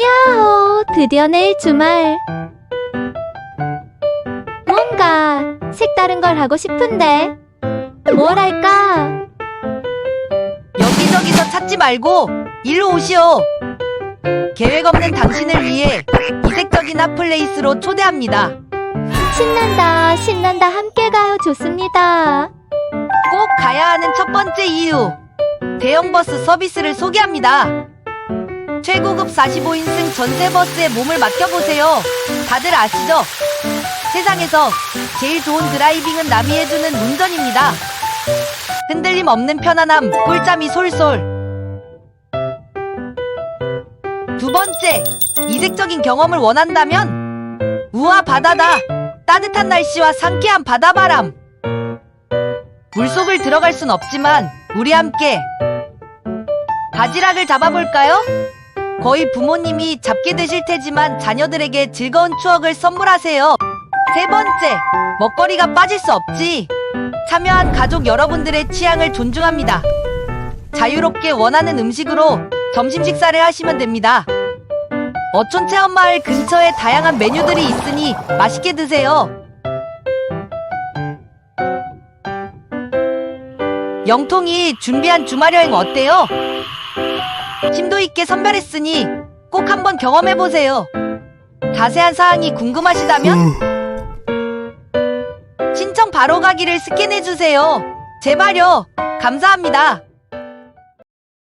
야호, 드디어 내일 주말. 뭔가 색다른 걸 하고 싶은데. 뭘 할까? 여기저기서 찾지 말고 일로 오시오. 계획 없는 당신을 위해 이색적인 핫플레이스로 초대합니다. 신난다, 신난다, 함께 가요. 좋습니다. 꼭 가야 하는 첫 번째 이유. 대형 버스 서비스를 소개합니다. 최고급 45인승 전세버스에 몸을 맡겨보세요. 다들 아시죠? 세상에서 제일 좋은 드라이빙은 남이 해주는 운전입니다. 흔들림 없는 편안함, 꿀잠이 솔솔. 두 번째, 이색적인 경험을 원한다면 우와 바다다. 따뜻한 날씨와 상쾌한 바다바람. 물속을 들어갈 순 없지만 우리 함께 바지락을 잡아볼까요? 거의 부모님이 잡게 되실 테지만 자녀들에게 즐거운 추억을 선물하세요. 세 번째, 먹거리가 빠질 수 없지. 참여한 가족 여러분들의 취향을 존중합니다. 자유롭게 원하는 음식으로 점심 식사를 하시면 됩니다. 어촌 체험마을 근처에 다양한 메뉴들이 있으니 맛있게 드세요. 영통이 준비한 주말 여행 어때요? 심도 있게 선별했으니 꼭 한번 경험해 보세요. 자세한 사항이 궁금하시다면 신청 바로 가기를 스캔해 주세요. 제발요. 감사합니다.